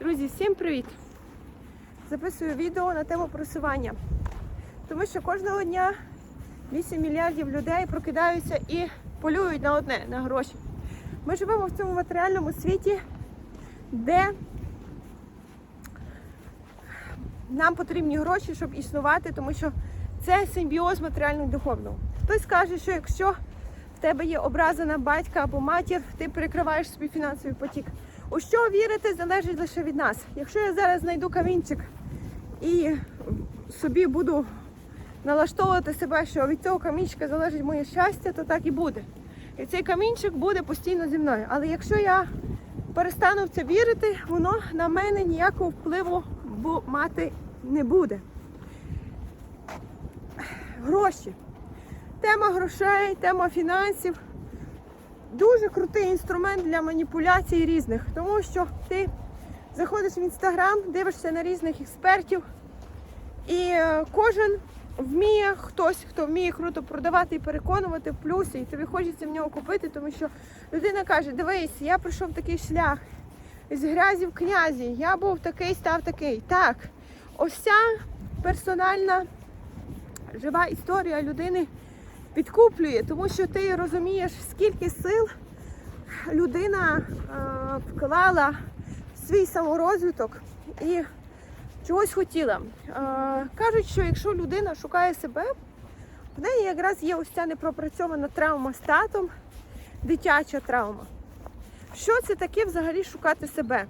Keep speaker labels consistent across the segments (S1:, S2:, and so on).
S1: Друзі, всім привіт! Записую відео на тему просування. Тому що кожного дня 8 мільярдів людей прокидаються і полюють на одне на гроші. Ми живемо в цьому матеріальному світі, де нам потрібні гроші, щоб існувати, тому що це симбіоз матеріального і духовного. Хтось каже, що якщо в тебе є образа батька або матір, ти перекриваєш собі фінансовий потік. У що вірити залежить лише від нас. Якщо я зараз знайду камінчик і собі буду налаштовувати себе, що від цього камінчика залежить моє щастя, то так і буде. І цей камінчик буде постійно зі мною. Але якщо я перестану в це вірити, воно на мене ніякого впливу мати не буде. Гроші. Тема грошей, тема фінансів дуже крутий інструмент для маніпуляцій різних, тому що ти заходиш в інстаграм, дивишся на різних експертів, і е, кожен вміє хтось, хто вміє круто продавати і переконувати в плюси, і тобі хочеться в нього купити, тому що людина каже: дивись, я пройшов такий шлях з грязі в князі, я був такий, став такий. Так, ось ця персональна жива історія людини підкуплює, тому що ти розумієш, скільки сил людина е, вклала в свій саморозвиток і чогось хотіла. Е, кажуть, що якщо людина шукає себе, в неї якраз є ось ця непропрацьована травма з татом, дитяча травма. Що це таке взагалі шукати себе?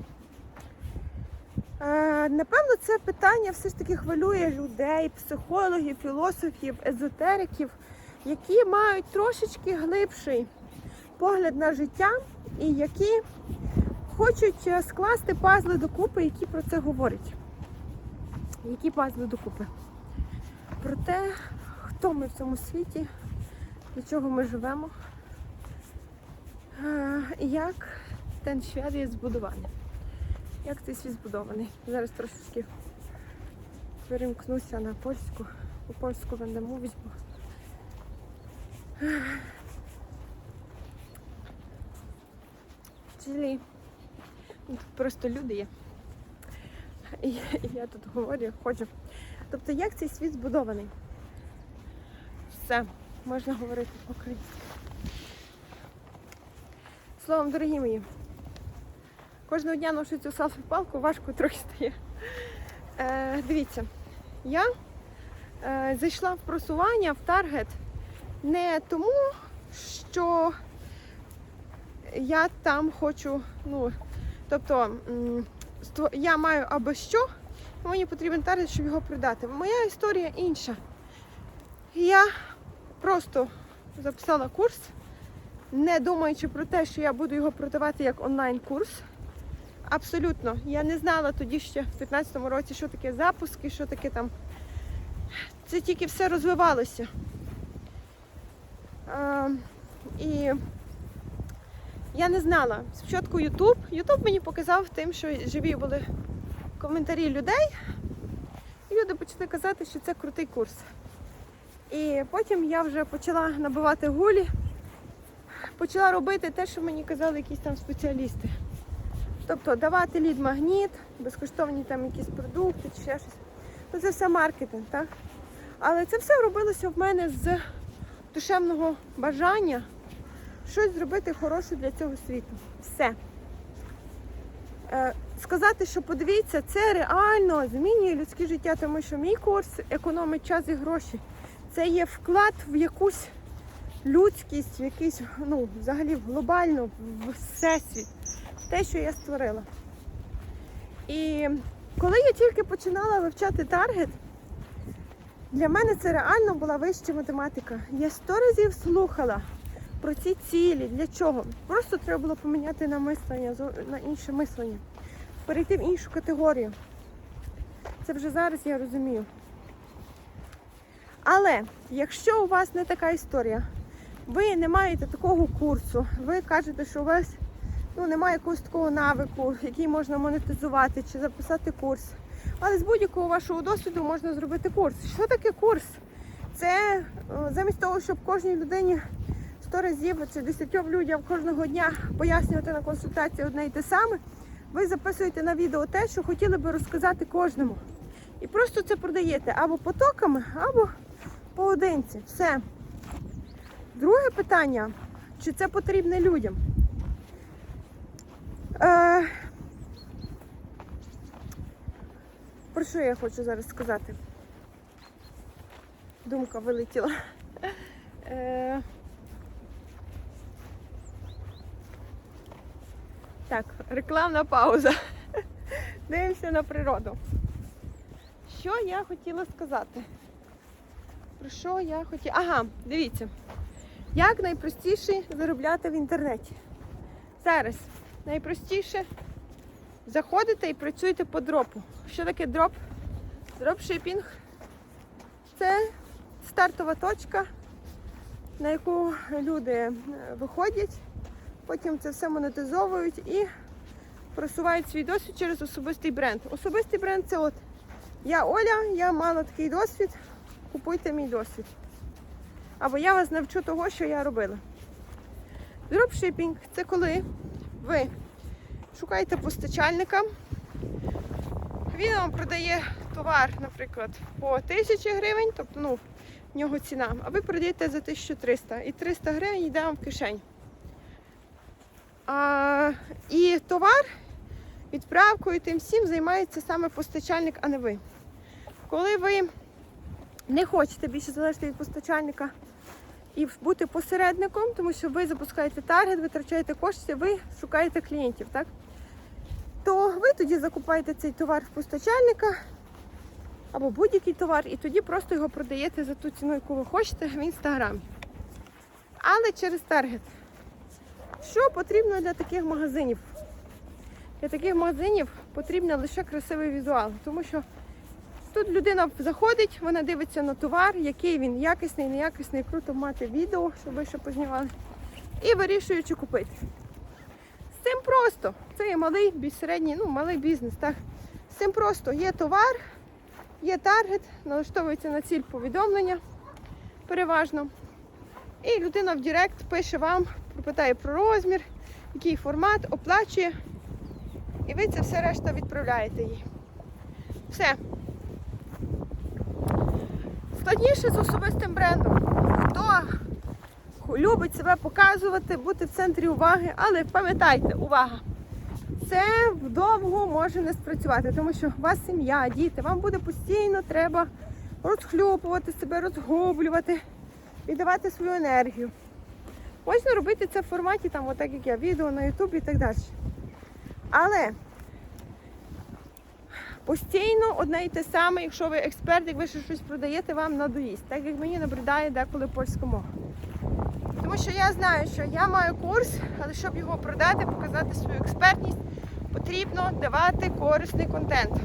S1: Е, Напевно, це питання все ж таки хвилює людей, психологів, філософів, езотериків, які мають трошечки глибший погляд на життя і які хочуть е, скласти пазли докупи, які про це говорять. Які пазли докупи? Про те, хто ми в цьому світі, для чого ми живемо, е, як ten świat є збудований. Як цей світ збудований? Зараз трошечки перемкнуся на польську. По польську będę mówić, тут просто люди є. І я тут говорю, хочу. Тобто, як цей світ збудований? Все, можна говорити по-українськи. Словом, дорогі мої, кожного дня ношу цю селфі-палку, важко трохи стає. Е, дивіться, я е, зайшла в просування в таргет не тому, що я там хочу, ну, тобто я маю або що, мені потрібен таргет, щоб його продати. Моя історія інша. Я просто записала курс, не думаючи про те, що я буду його продавати як онлайн-курс. Абсолютно. Я не знала тоді ще в 15-му році, що таке запуски, що таке там. Це тільки все розвивалося. Е, і я не знала. Спочатку Ютуб. Ютуб мені показав тим, що живі були коментарі людей. І люди почали казати, що це крутий курс. І потім я вже почала набивати гулі, почала робити те, що мені казали якісь там спеціалісти. Тобто давати лід-магніт, безкоштовні там якісь продукти чи ще щось. Ну, це все маркетинг, так? Але це все робилося в мене з душевного бажання щось зробити хороше для цього світу. Все. Е, сказати, що подивіться, це реально змінює людське життя, тому що мій курс економить час і гроші. Це є вклад в якусь людськість, в якийсь, ну, взагалі в глобальну, в всесвіт. Те, що я створила. І коли я тільки починала вивчати таргет, для мене це реально була вища математика. Я сто разів слухала про ці цілі, для чого. Просто треба було поміняти на мислення, на інше мислення, перейти в іншу категорію. Це вже зараз я розумію. Але якщо у вас не така історія, ви не маєте такого курсу, ви кажете, що у вас ну, немає якогось такого навику, який можна монетизувати чи записати курс. Але з будь-якого вашого досвіду можна зробити курс. Що таке курс? Це е, замість того, щоб кожній людині 100 разів чи 10 людям кожного дня пояснювати на консультації одне і те саме, ви записуєте на відео те, що хотіли би розказати кожному. І просто це продаєте або потоками, або поодинці. Все. Друге питання: чи це потрібно людям? Про що я хочу зараз сказати? Думка вилетіла. Е, так, рекламна пауза. Дивимося на природу. Що я хотіла сказати? Про що я хотіла? Ага, дивіться. Як найпростіше заробляти в інтернеті? Зараз найпростіше заходите і працюєте по дропу. Що таке дроп? Дропшипінг це стартова точка, на яку люди е, виходять, потім це все монетизовують і просувають свій досвід через особистий бренд. Особистий бренд це от я Оля, я мала такий досвід, купуйте мій досвід. Або я вас навчу того, що я робила. Дропшипінг це коли ви шукаєте постачальника, він вам продає товар, наприклад, по 1000 гривень, тобто ну, в нього ціна, а ви продаєте за 1300 і 300 гривень йде вам в кишень. А, і товар відправкою тим всім займається саме постачальник, а не ви. Коли ви не хочете більше залежати від постачальника і бути посередником, тому що ви запускаєте таргет, витрачаєте кошти, ви шукаєте клієнтів, так? Тоді закупаєте цей товар в постачальника або будь-який товар, і тоді просто його продаєте за ту ціну, яку ви хочете в інстаграмі. Але через таргет. Що потрібно для таких магазинів? Для таких магазинів потрібен лише красивий візуал, тому що тут людина заходить, вона дивиться на товар, який він якісний, неякісний, круто мати відео, щоб ви ще познімали, і вирішує, чи купити. Цим просто. Це є малий середній, ну малий бізнес. Так? З цим просто є товар, є таргет, налаштовується на ціль повідомлення переважно. І людина в Директ пише вам, питає про розмір, який формат, оплачує. І ви це все решта відправляєте їй. Все. Складніше з особистим брендом. Хто любить себе показувати, бути в центрі уваги, але пам'ятайте, увага! Це вдовго може не спрацювати, тому що у вас сім'я, діти, вам буде постійно треба розхлюпувати себе, розгублювати, віддавати свою енергію. Можна робити це в форматі, там, отак як я, відео на Ютубі і так далі. Але постійно одне і те саме, якщо ви експерт, як ви ще щось продаєте, вам надоїсть. Так як мені набридає деколи польська мова. Тому що я знаю, що я маю курс, але щоб його продати, показати свою експертність, потрібно давати корисний контент,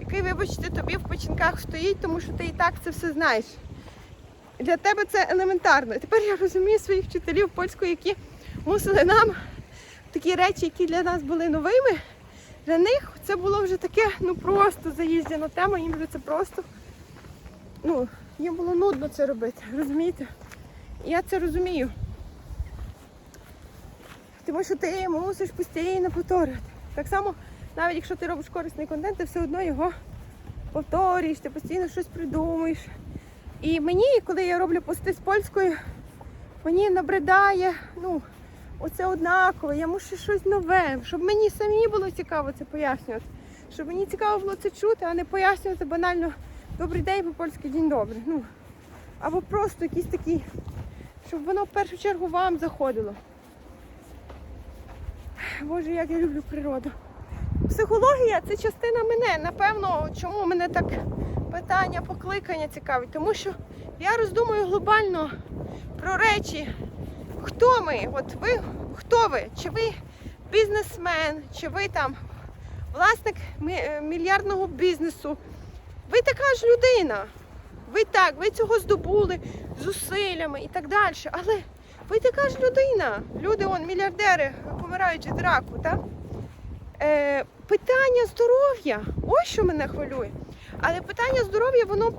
S1: який, вибачте, тобі в печінках стоїть, тому що ти і так це все знаєш. Для тебе це елементарно. Тепер я розумію своїх вчителів польської, які мусили нам такі речі, які для нас були новими. Для них це було вже таке, ну просто заїжджена тема, їм вже це просто, ну, їм було нудно це робити, розумієте? Я це розумію. Тому що ти мусиш постійно повторювати. Так само, навіть якщо ти робиш корисний контент, ти все одно його повторюєш, ти постійно щось придумуєш. І мені, коли я роблю пости з польською, мені набридає, ну, оце однакове, я мушу щось нове, щоб мені самі було цікаво це пояснювати. Щоб мені цікаво було це чути, а не пояснювати банально добрий день по-польськи день добрий. Ну, або просто якісь такі, щоб воно в першу чергу вам заходило. Боже, як я люблю природу. Психологія це частина мене. Напевно, чому мене так питання покликання цікавить? Тому що я роздумую глобально про речі. Хто ми? От ви хто ви? Чи ви бізнесмен, чи ви там власник е, мільярдного бізнесу? Ви така ж людина. Ви так, ви цього здобули зусиллями і так далі. Але ви така ж людина. Люди, он, мільярдери, помирають від раку, так? Е, питання здоров'я, ось що мене хвилює. Але питання здоров'я, воно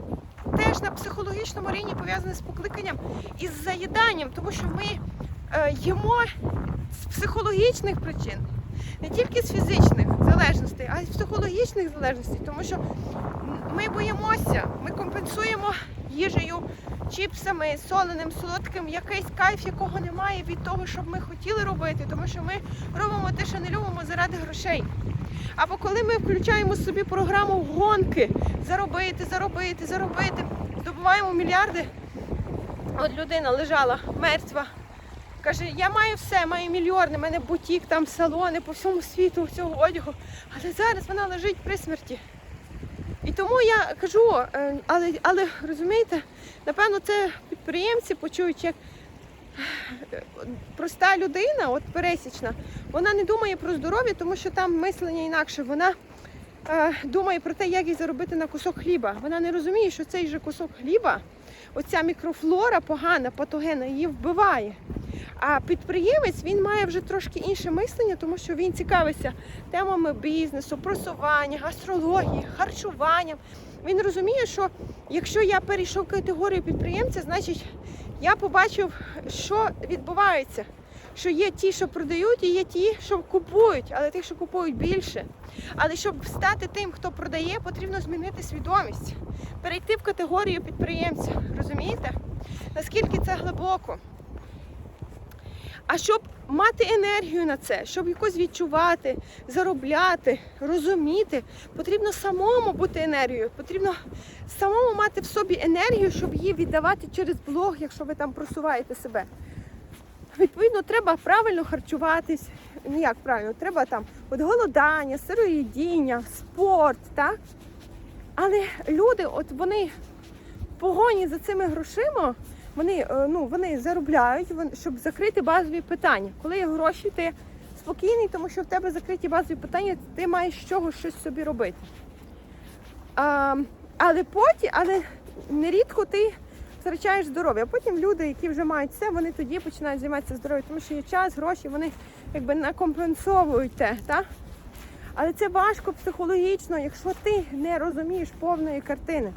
S1: теж на психологічному рівні пов'язане з покликанням і з заїданням, тому що ми е, їмо з психологічних причин. Не тільки з фізичних залежностей, а й з психологічних залежностей, тому що ми боїмося, ми компенсуємо їжею, чіпсами, соленим, солодким, якийсь кайф, якого немає від того, що ми хотіли робити, тому що ми робимо те, що не любимо заради грошей. Або коли ми включаємо собі програму гонки, заробити, заробити, заробити, здобуваємо мільярди. От людина лежала мертва. Каже, я маю все, маю мільйони, в мене бутік, там салони по всьому світу цього одягу. Але зараз вона лежить при смерті. І тому я кажу, е, але, але розумієте, напевно, це підприємці почують, як е, проста людина, от пересічна, вона не думає про здоров'я, тому що там мислення інакше. Вона е, думає про те, як їй заробити на кусок хліба. Вона не розуміє, що цей же кусок хліба, оця мікрофлора погана, патогенна, її вбиває. А підприємець він має вже трошки інше мислення, тому що він цікавиться темами бізнесу, просування, гастрології, харчуванням. Він розуміє, що якщо я перейшов категорію підприємця, значить я побачив, що відбувається. Що є ті, що продають, і є ті, що купують, але тих, що купують більше. Але щоб стати тим, хто продає, потрібно змінити свідомість, перейти в категорію підприємця. Розумієте? Наскільки це глибоко? А щоб мати енергію на це, щоб якось відчувати, заробляти, розуміти, потрібно самому бути енергією, потрібно самому мати в собі енергію, щоб її віддавати через блог, якщо ви там просуваєте себе. Відповідно, треба правильно харчуватись. Ну як правильно, треба там от голодання, сироїдіння, спорт, так? Але люди, от вони в погоні за цими грошима, вони, е, ну, вони заробляють, щоб закрити базові питання. Коли є гроші, ти спокійний, тому що в тебе закриті базові питання, ти маєш з чого щось собі робити. А, але потім, але нерідко ти втрачаєш здоров'я. А потім люди, які вже мають все, вони тоді починають займатися здоров'ям, тому що є час, гроші, вони якби накомпенсовують те. Так? Але це важко психологічно, якщо ти не розумієш повної картини.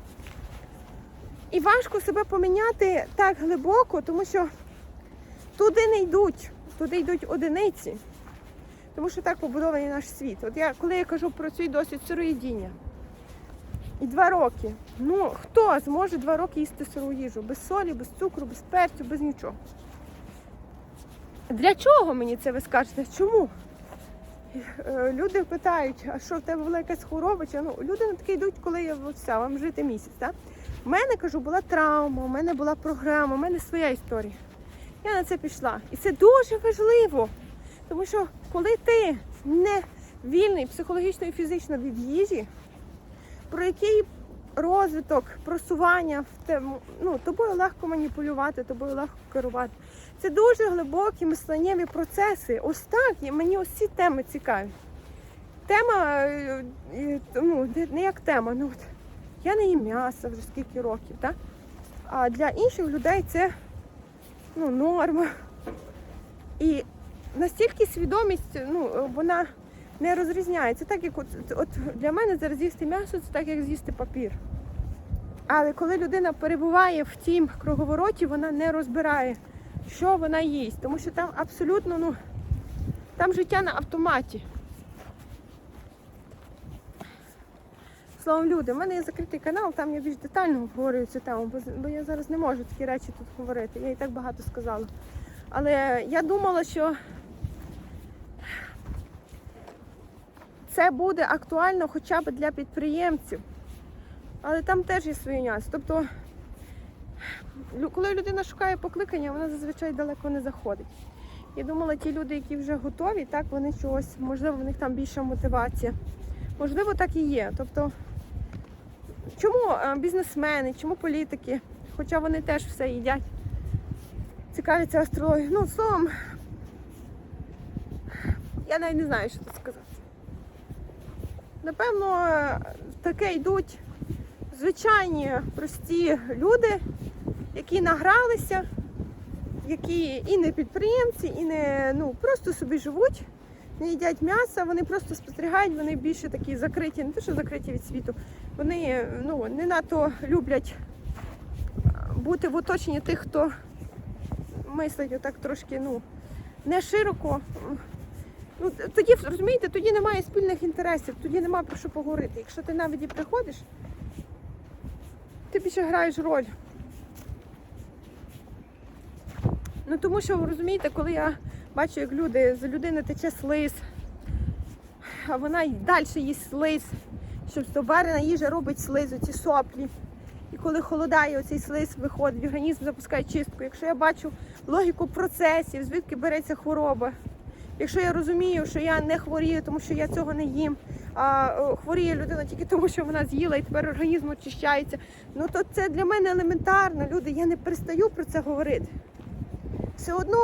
S1: І важко себе поміняти так глибоко, тому що туди не йдуть, туди йдуть одиниці. Тому що так побудований наш світ. От я, коли я кажу про свій досвід сироїдіння, і два роки. Ну, хто зможе два роки їсти сиру їжу? Без солі, без цукру, без перцю, без нічого. Для чого мені це ви скажете? Чому? Е, Люди питають, а що в тебе була якась хвороба? Чи ну люди на таке йдуть, коли я все, вам жити місяць. Так? У мене кажу, була травма, у мене була програма, у мене своя історія. Я на це пішла. І це дуже важливо. Тому що коли ти не вільний психологічно і фізично від їжі, про який розвиток, просування в тему, ну, тобою легко маніпулювати, тобою легко керувати. Це дуже глибокі мисленнєві процеси. Ось так, мені ось ці теми цікаві. Тема, е, е, ну, не- як тема, ну я не їм м'ясо вже скільки років, так? А для інших людей це ну, норма. І настільки свідомість, ну, вона не розрізняється. Так як от, от для мене зараз з'їсти м'ясо, це так як з'їсти папір. Але коли людина перебуває в тім круговороті, вона не розбирає, що вона їсть. Тому що там абсолютно, ну, там життя на автоматі. Словом, люди, в мене є закритий канал, там я більш детально говорю цю тему, бо я зараз не можу такі речі тут говорити. Я і так багато сказала. Але я думала, що це буде актуально хоча б для підприємців. Але там теж є свої нюанси. Тобто, коли людина шукає покликання, вона зазвичай далеко не заходить. Я думала, ті люди, які вже готові, так вони чогось, можливо, в них там більша мотивація. Можливо, так і є. Тобто, чому е, бізнесмени, чому політики, хоча вони теж все їдять, цікавляться астрологією. Ну, словом, я навіть не знаю, що тут сказати. Напевно, таке йдуть звичайні прості люди, які награлися, які і не підприємці, і не ну, просто собі живуть, не їдять м'яса, вони просто спостерігають, вони більше такі закриті, не те, що закриті від світу. Вони ну, не надто люблять бути в оточенні тих, хто мислить отак трошки ну, не широко. Ну, тоді, розумієте, тоді немає спільних інтересів, тоді немає про що поговорити. Якщо ти навіть і приходиш, ти більше граєш роль. Ну тому що розумієте, коли я бачу, як люди з людини тече слиз, а вона й далі їсть слиз, щоб здобарена їжа робить слиз, оці соплі. І коли холодає, оцей слиз виходить, організм запускає чистку. Якщо я бачу логіку процесів, звідки береться хвороба. Якщо я розумію, що я не хворію, тому що я цього не їм, а хворіє людина тільки тому, що вона з'їла і тепер організм очищається, ну то це для мене елементарно. Люди, я не перестаю про це говорити. Все одно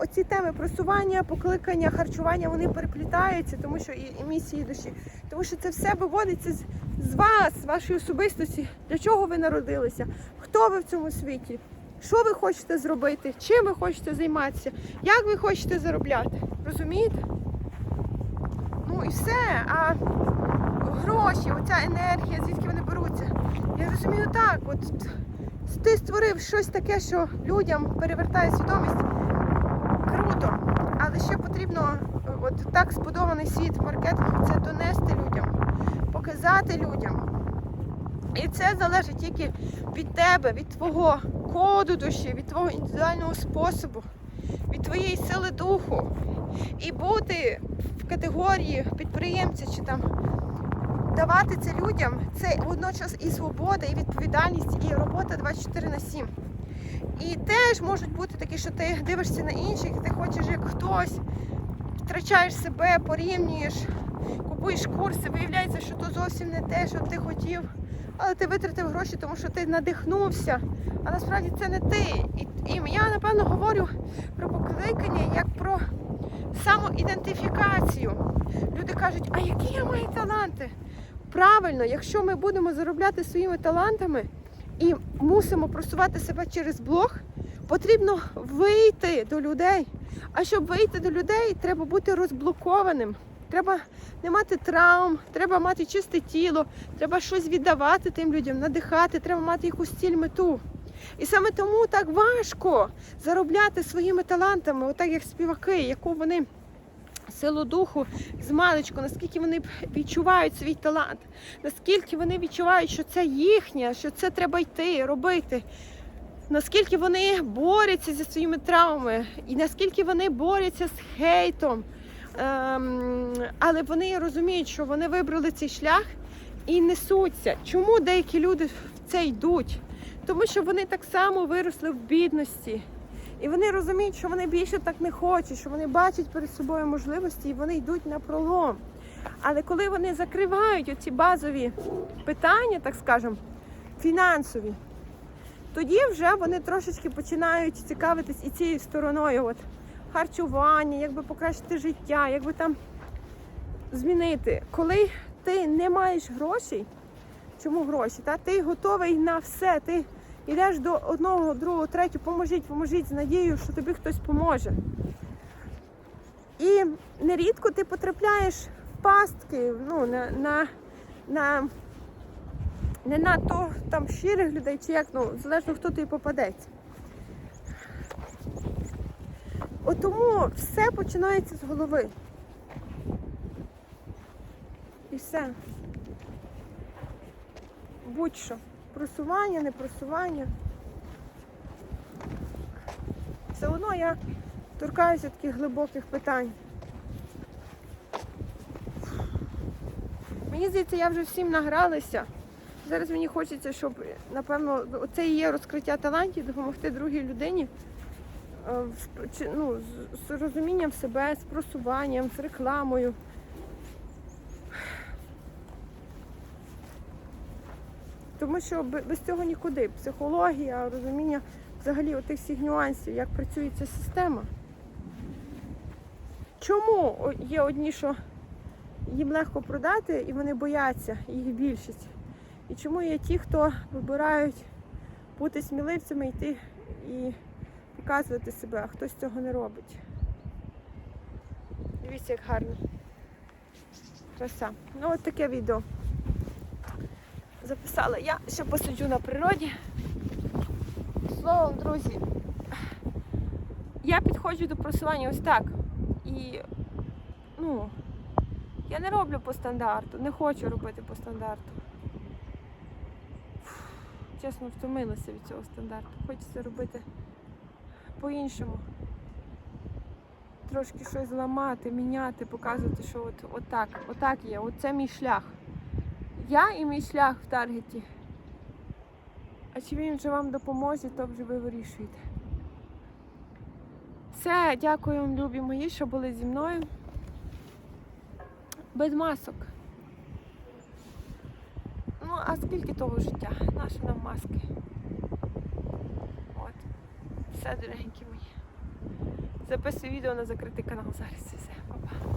S1: оці теми просування, покликання, харчування вони переплітаються, тому що і, і місії душі, тому що це все виводиться з, з вас, з вашої особистості. Для чого ви народилися? Хто ви в цьому світі? Що ви хочете зробити? Чим ви хочете займатися? Як ви хочете заробляти? Розумієте? Ну і все. А гроші, оця енергія, звідки вони беруться? Я розумію так. От ти створив щось таке, що людям перевертає свідомість. Круто. Але ще потрібно, от так збудований світ маркетингу, це донести людям, показати людям. І це залежить тільки від тебе, від твого коду душі, від твого індивідуального способу, від твоєї сили духу. І бути в категорії підприємця чи там давати це людям, це водночас і свобода, і відповідальність, і робота 24 на 7. І теж можуть бути такі, що ти дивишся на інших, ти хочеш як хтось, втрачаєш себе, порівнюєш, купуєш курси, виявляється, що то зовсім не те, що ти хотів, але ти витратив гроші, тому що ти надихнувся. А насправді це не ти. І, і я напевно говорю про покликання як про самоідентифікацію. Люди кажуть, а які я маю таланти? Правильно, якщо ми будемо заробляти своїми талантами і мусимо просувати себе через блог, потрібно вийти до людей. А щоб вийти до людей, треба бути розблокованим. Треба не мати травм, треба мати чисте тіло, треба щось віддавати тим людям, надихати, треба мати якусь ціль мету. І саме тому так важко заробляти своїми талантами, отак як співаки, яку вони силу духу з маличку, наскільки вони відчувають свій талант, наскільки вони відчувають, що це їхнє, що це треба йти, робити. Наскільки вони борються зі своїми травмами, і наскільки вони борються з хейтом. Ем, але вони розуміють, що вони вибрали цей шлях і несуться. Чому деякі люди в це йдуть? Тому що вони так само виросли в бідності. І вони розуміють, що вони більше так не хочуть, що вони бачать перед собою можливості і вони йдуть на пролом. Але коли вони закривають оці базові питання, так скажемо, фінансові, тоді вже вони трошечки починають цікавитись і цією стороною. От, харчування, як би покращити життя, як би там змінити. Коли ти не маєш грошей, чому гроші? Та ти готовий на все. Ти йдеш до одного, другого, третього, поможіть, поможіть з надією, що тобі хтось поможе. І нерідко ти потрапляєш в пастки, ну, на, на, на не надто там щирих людей, чи як, ну, залежно хто тобі попадеться. От тому все починається з голови. І все. Будь-що. Просування, не просування. Все одно я торкаюся таких глибоких питань. Мені здається, я вже всім награлася. Зараз мені хочеться, щоб, напевно, оце і є розкриття талантів, допомогти другій людині е, ну, з розумінням себе, з просуванням, з рекламою. Тому що без цього нікуди. Психологія, розуміння взагалі отих всіх нюансів, як працює ця система. Чому є одні, що їм легко продати і вони бояться, їх більшість? І чому є ті, хто вибирають бути сміливцями, йти і показувати себе, а хтось цього не робить? Дивіться, як гарно. Краса. Ну, от таке відео записала я, що посиджу на природі. Словом, друзі, я підходжу до просування ось так. І ну, я не роблю по стандарту, не хочу робити по стандарту. Фух, Чесно, втомилася від цього стандарту. Хочеться робити по-іншому. Трошки щось ламати, міняти, показувати, що от, отак, отак є, оце мій шлях. Я і мій шлях в таргеті. А чи він вже вам допоможе, то вже ви вирішуєте. Все, дякую вам, любі мої, що були зі мною. Без масок. Ну, а скільки того життя? Наші нам маски. От. Все, дорогенькі мої. Записую відео на закритий канал зараз. Все, па-па.